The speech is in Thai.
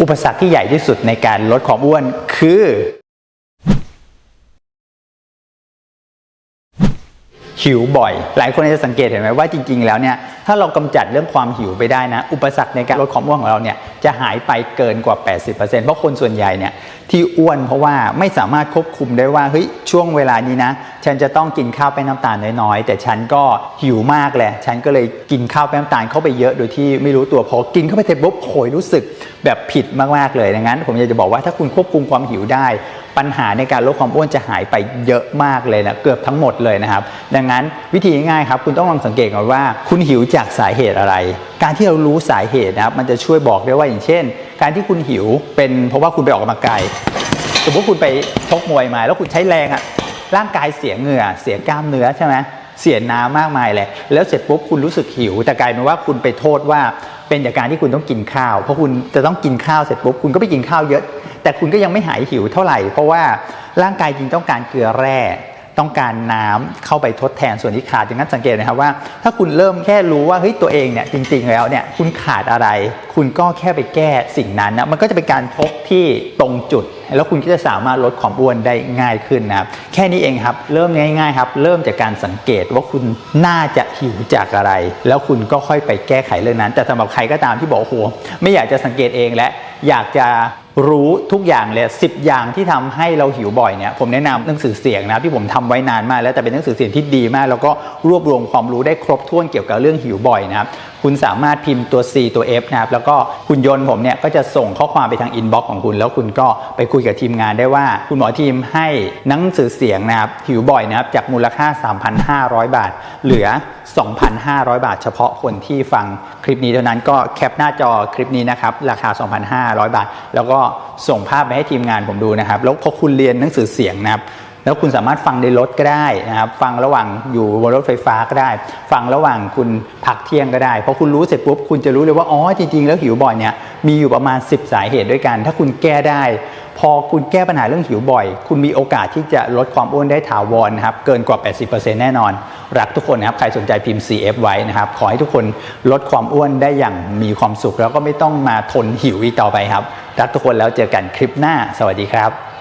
อุปสรรคที่ใหญ่ที่สุดในการลดความอ้วนคือ หิวบ่อย หลายคนจะสังเกตเห็นไหมว่าจริง ๆ แล้วเนี่ย ถ้าเรากำจัดเรื่องความหิวไปได้นะ อุปสรรคในการลดความอ้วนของเราเนี่ยจะหายไปเกินกว่า 80%เพราะคนส่วนใหญ่เนี่ยที่อ้วนเพราะว่าไม่สามารถควบคุมได้ว่าเฮ้ยช่วงเวลานี้นะ ฉันจะต้องกินข้าวแป้งน้ำตาลน้อยๆ แต่ฉันก็หิวมากเลยฉันก็เลยกินข้าวแป้งน้ำตาลเข้าไปเยอะโดยที่ไม่รู้ตัวพอกินเข้าไปเสร็จปุ๊บโหยรู้สึกแบบผิดมากๆเลยดังนั้น ผมอยากจะบอกว่าถ้าคุณควบคุมความหิวได้ ปัญหาในการลดความอ้วนจะหายไปเยอะมากเลยนะเกือบทั้งหมดเลยนะครับ ดังนั้นวิธีง่ายๆครับคุณต้องลองสังเกตก่อนว่าคุณหิวจากสาเหตุอะไร การที่เรารู้สาเหตุนะครับ มันจะช่วยบอกได้ว่าอย่างเช่น การที่คุณหิวเป็นเพราะว่าคุณไปออกกำลังกายสมมติคุณไปชกมวยมา แล้วคุณใช้แรงอะร่างกายเสียเหงื่อ เสียกล้ามเนื้อใช่ไหมเสียน้ำมากมายเลยแล้วเสร็จปุ๊บคุณรู้สึกหิว แต่กลายเป็นว่าคุณไปโทษว่าเป็นจากการที่คุณต้องกินข้าว เพราะคุณจะต้องกินข้าวเสร็จปุ๊บคุณก็ไปกินข้าวเยอะ แต่คุณก็ยังไม่หายหิวเท่าไหร่ เพราะว่าร่างกายจริงต้องการเกลือแร่ ต้องการน้ำเข้าไปทดแทนส่วนที่ขาดดังนั้นสังเกตนะครับว่า ถ้าคุณเริ่มแค่รู้ว่าเฮ้ยตัวเองเนี่ยจริง ๆ แล้วเนี่ยคุณขาดอะไร คุณก็แค่ไปแก้สิ่งนั้นนะมันก็จะเป็นการพบที่ตรงจุด แล้วคุณก็จะสามารถลดความอ้วนได้ง่ายขึ้นนะครับแค่นี้เองครับเริ่มง่ายๆครับเริ่มจากการสังเกตว่าคุณน่าจะหิวจากอะไร แล้วคุณก็ค่อยไปแก้ไขเรื่องนั้น แต่สำหรับใครก็ตามที่บอกโอ้โหไม่อยากจะสังเกตเองและอยากจะ รู้ทุกอย่างเลยสิบอย่างที่ทำให้เราหิวบ่อยเนี่ยผมแนะนำหนังสือเสียงนะที่ผมทำไว้นานมากแล้วแต่เป็นหนังสือเสียงที่ดีมาก แล้วก็รวบรวมความรู้ได้ครบถ้วนเกี่ยวกับเรื่องหิวบ่อยนะครับ คุณสามารถพิมพ์ตัว C ตัว F นะครับแล้วก็คุณยนต์ผมเนี่ยก็จะส่งข้อความไปทางอินบ็อกซ์ของคุณ แล้วคุณก็ไปคุยกับทีมงานได้ว่า คุณหมอทีมให้หนังสือเสียงนะครับหิวบ่อยนะครับจากมูลค่า 3,500 บาท เหลือ 2,500 บาท เฉพาะคนที่ฟังคลิปนี้เท่านั้นก็แคปหน้าจอคลิปนี้นะครับราคา 2,500 บาท แล้วก็ส่งภาพไปให้ทีมงานผมดูนะครับแล้วพอคุณเรียนหนังสือเสียงนะครับ แล้วคุณสามารถฟังในรถก็ได้นะครับฟังระหว่างอยู่บนรถไฟฟ้าก็ได้ ฟังระหว่างคุณพักเที่ยงก็ได้พอคุณรู้เสร็จปุ๊บคุณจะรู้เลยว่าอ๋อจริงๆ แล้วหิวบ่อยเนี่ยมีอยู่ประมาณ 10 สาเหตุด้วยกัน ถ้าคุณแก้ได้ พอคุณแก้ปัญหาเรื่องหิวบ่อย คุณมีโอกาสที่จะลดความอ้วนได้ถาวรนะครับเกินกว่า 80%แน่นอน รักทุกคนนะครับใครสนใจพิมพ์ CF ไว้นะครับขอให้ทุกคนลดความอ้วนได้อย่างมีความสุข แล้วก็ไม่ต้องมาทนหิวอีกต่อไปครับรักทุกคนแล้วเจอกันคลิปหน้า สวัสดีครับ